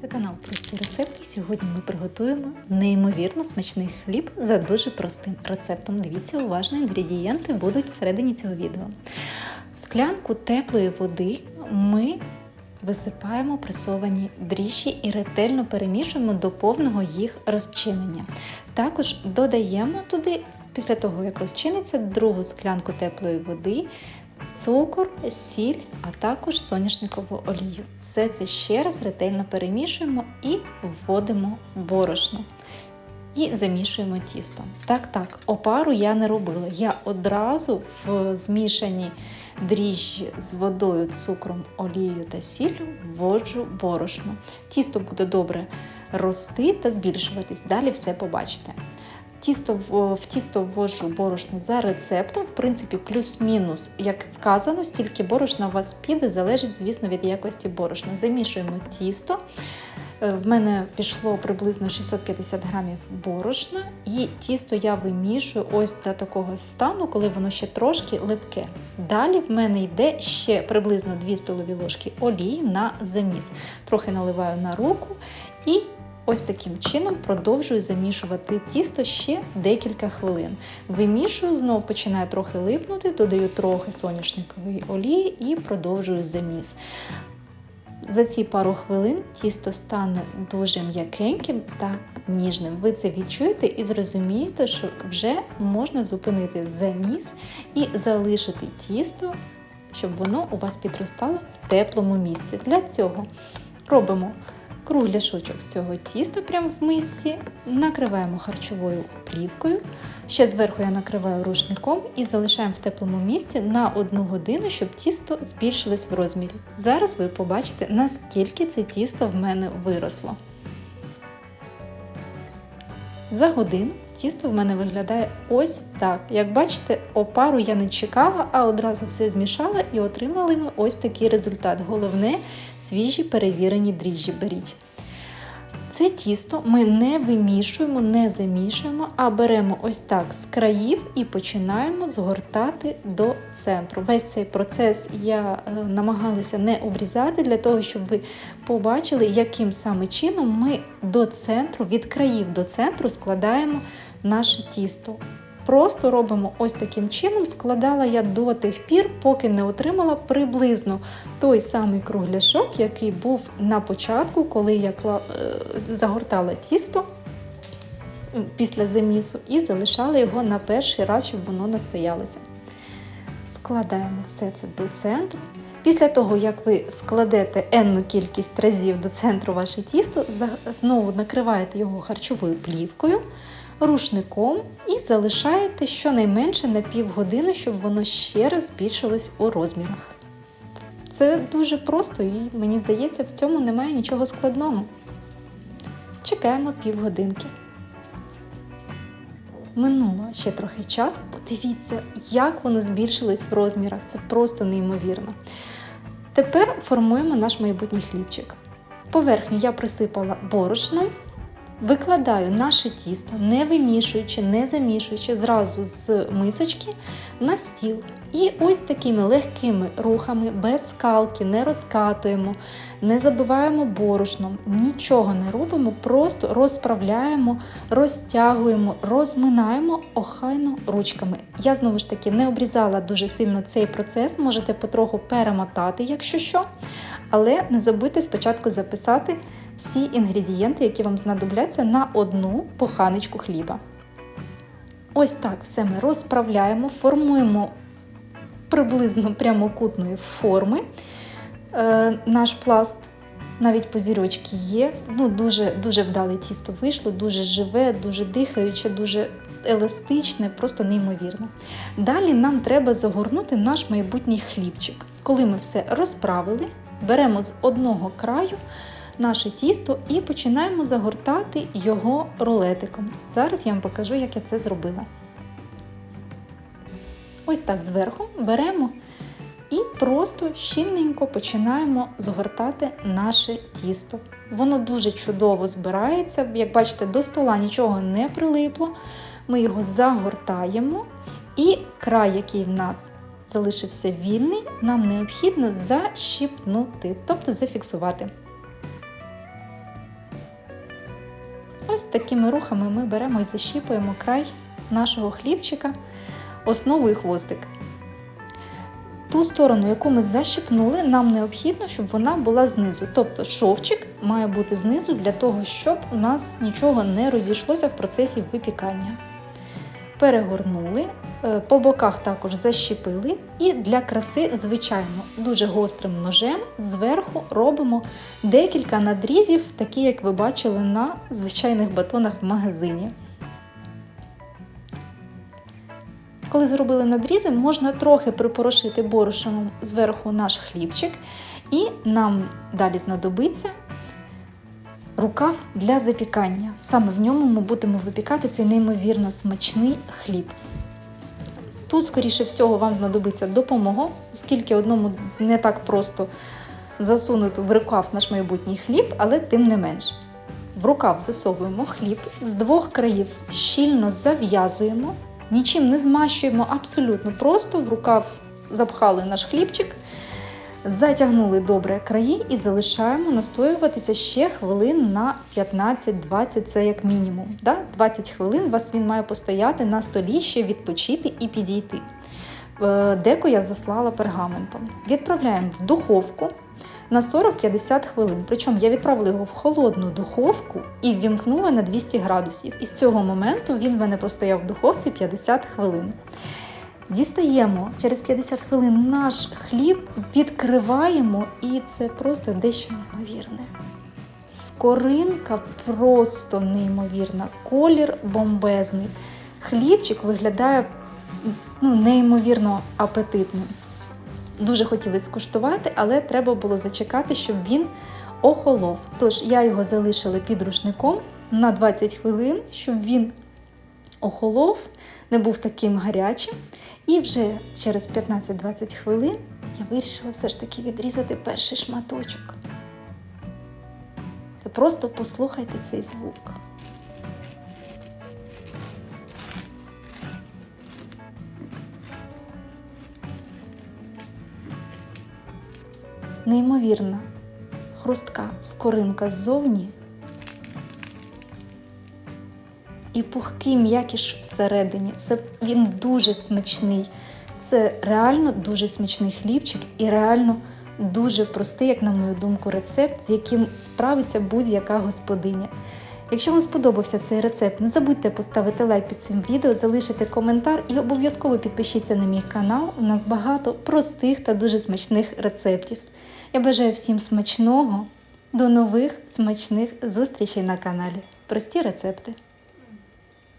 Це канал Прості рецепти. Сьогодні ми приготуємо неймовірно смачний хліб за дуже простим рецептом. Дивіться, уважно, інгредієнти будуть всередині цього відео. В склянку теплої води ми висипаємо пресовані дріжджі і ретельно перемішуємо до повного їх розчинення. Також додаємо туди, після того як розчиниться, другу склянку теплої води, цукор, сіль, а також соняшникову олію. Все це ще раз ретельно перемішуємо і вводимо борошно. І замішуємо тісто. Так, так, опару я не робила. Я одразу в змішані дріжджі з водою, цукром, олією та сіллю вводжу борошно. Тісто буде добре рости та збільшуватись. Далі все побачите. Тісто в, в тісто ввожу борошно за рецептом, в принципі, плюс-мінус, як вказано, стільки борошна у вас піде, залежить, звісно, від якості борошна. Замішуємо тісто. Е, В мене пішло приблизно 650 грамів борошна, і тісто я вимішую ось до такого стану, коли воно ще трошки липке. Далі в мене йде ще приблизно 2 столові ложки олії на заміс. Трохи наливаю на руку і Ось таким чином продовжую замішувати тісто ще декілька хвилин. Вимішую, знов починає трохи липнути, додаю трохи соняшникової олії і продовжую заміс. За ці пару хвилин тісто стане дуже м'якеньким та ніжним. Ви це відчуєте і зрозумієте, що вже можна зупинити заміс і залишити тісто, щоб воно у вас підростало в теплому місці. Для цього робимо кругляшочок з цього тіста прямо в мисці, накриваємо харчовою плівкою. Ще зверху я накриваю рушником і залишаємо в теплому місці на одну годину, щоб тісто збільшилось в розмірі. Зараз ви побачите, наскільки це тісто в мене виросло. За годину тісто в мене виглядає ось так. Як бачите, опару я не чекала, а одразу все змішала і отримали ми ось такий результат. Головне, свіжі перевірені дріжджі беріть. Це тісто ми не вимішуємо, не замішуємо, а беремо ось так з країв і починаємо згортати до центру. Весь цей процес я е, намагалася не обрізати, для того, щоб ви побачили, яким саме чином ми до центру, від країв до центру складаємо наше тісто. Просто робимо ось таким чином, складала я до тих пір, поки не отримала приблизно той самий кругляшок, який був на початку, коли я е, загортала тісто після замісу і залишала його на перший раз, щоб воно настоялося. Складаємо все це до центру. Після того, як ви складете енну кількість разів до центру ваше тісто, знову накриваєте його харчовою плівкою, рушником і залишаєте щонайменше на півгодини, щоб воно ще раз збільшилось у розмірах. Це дуже просто і мені здається, в цьому немає нічого складного. Чекаємо півгодинки. Минуло ще трохи часу. Подивіться, як воно збільшилось в розмірах. Це просто неймовірно. Тепер формуємо наш майбутній хлібчик. Поверхню я присипала борошном, викладаю наше тісто, не вимішуючи, не замішуючи, зразу з мисочки на стіл. І ось такими легкими рухами, без скалки, не розкатуємо, не забиваємо борошном, нічого не робимо, просто розправляємо, розтягуємо, розминаємо охайно ручками. Я знову ж таки не обрізала дуже сильно цей процес, можете потроху перемотати, якщо що. Але не забудьте спочатку записати всі інгредієнти, які вам знадобляться на одну поханечку хліба. Ось так все ми розправляємо, формуємо приблизно прямокутної форми е, наш пласт. Навіть позірочки є. Ну, Дуже дуже вдале тісто вийшло, дуже живе, дуже дихаюче, дуже еластичне, просто неймовірне. Далі нам треба загорнути наш майбутній хлібчик. Коли ми все розправили, беремо з одного краю наше тісто і починаємо загортати його рулетиком. Зараз я вам покажу, як я це зробила. Ось так зверху беремо і просто щільненько починаємо згортати наше тісто. Воно дуже чудово збирається. Як бачите, до стола нічого не прилипло. Ми його загортаємо, і край, який в нас залишився вільний, нам необхідно защіпнути, тобто зафіксувати. Ось такими рухами ми беремо і защіпуємо край нашого хлібчика, основу і хвостик. Ту сторону, яку ми защіпнули, нам необхідно, щоб вона була знизу. Тобто шовчик має бути знизу для того, щоб у нас нічого не розійшлося в процесі випікання. Перегорнули, по боках також защіпили, і для краси, звичайно, дуже гострим ножем зверху робимо декілька надрізів, такі, як ви бачили на звичайних батонах в магазині. Коли зробили надрізи, можна трохи припорошити борошном зверху наш хлібчик, і нам далі знадобиться рукав для запікання. Саме в ньому ми будемо випікати цей неймовірно смачний хліб. Тут, скоріше всього, вам знадобиться допомога, оскільки одному не так просто засунути в рукав наш майбутній хліб, але тим не менш. В рукав засовуємо хліб, з двох країв щільно зав'язуємо, нічим не змащуємо абсолютно просто в рукав запхали наш хлібчик, затягнули добре краї і залишаємо настоюватися ще хвилин на 15-20, це як мінімум. Да? 20 хвилин вас він має постояти на столі, ще відпочити і підійти. Е, Деко я заслала пергаментом. Відправляємо в духовку на 40-50 хвилин. Причому я відправила його в холодну духовку і ввімкнула на 200 градусів. І з цього моменту він в мене простояв в духовці 50 хвилин. Дістаємо через 50 хвилин наш хліб, відкриваємо, і це просто дещо неймовірне. Скоринка просто неймовірна, колір бомбезний. Хлібчик виглядає ну, неймовірно апетитним. Дуже хотіли скуштувати, але треба було зачекати, щоб він охолов. Тож я його залишила під рушником на 20 хвилин, щоб він охолов, не був таким гарячим. І вже через 15-20 хвилин я вирішила все ж таки відрізати перший шматочок. Ви просто послухайте цей звук. Неймовірна хрустка скоринка ззовні і пухкий м'якіш всередині. Це він дуже смачний. Це реально дуже смачний хлібчик і реально дуже простий, як на мою думку, рецепт, з яким справиться будь-яка господиня. Якщо вам сподобався цей рецепт, не забудьте поставити лайк під цим відео, залишити коментар і обов'язково підпишіться на мій канал. У нас багато простих та дуже смачних рецептів. Я бажаю всім смачного, до нових смачних зустрічей на каналі. Прості рецепти.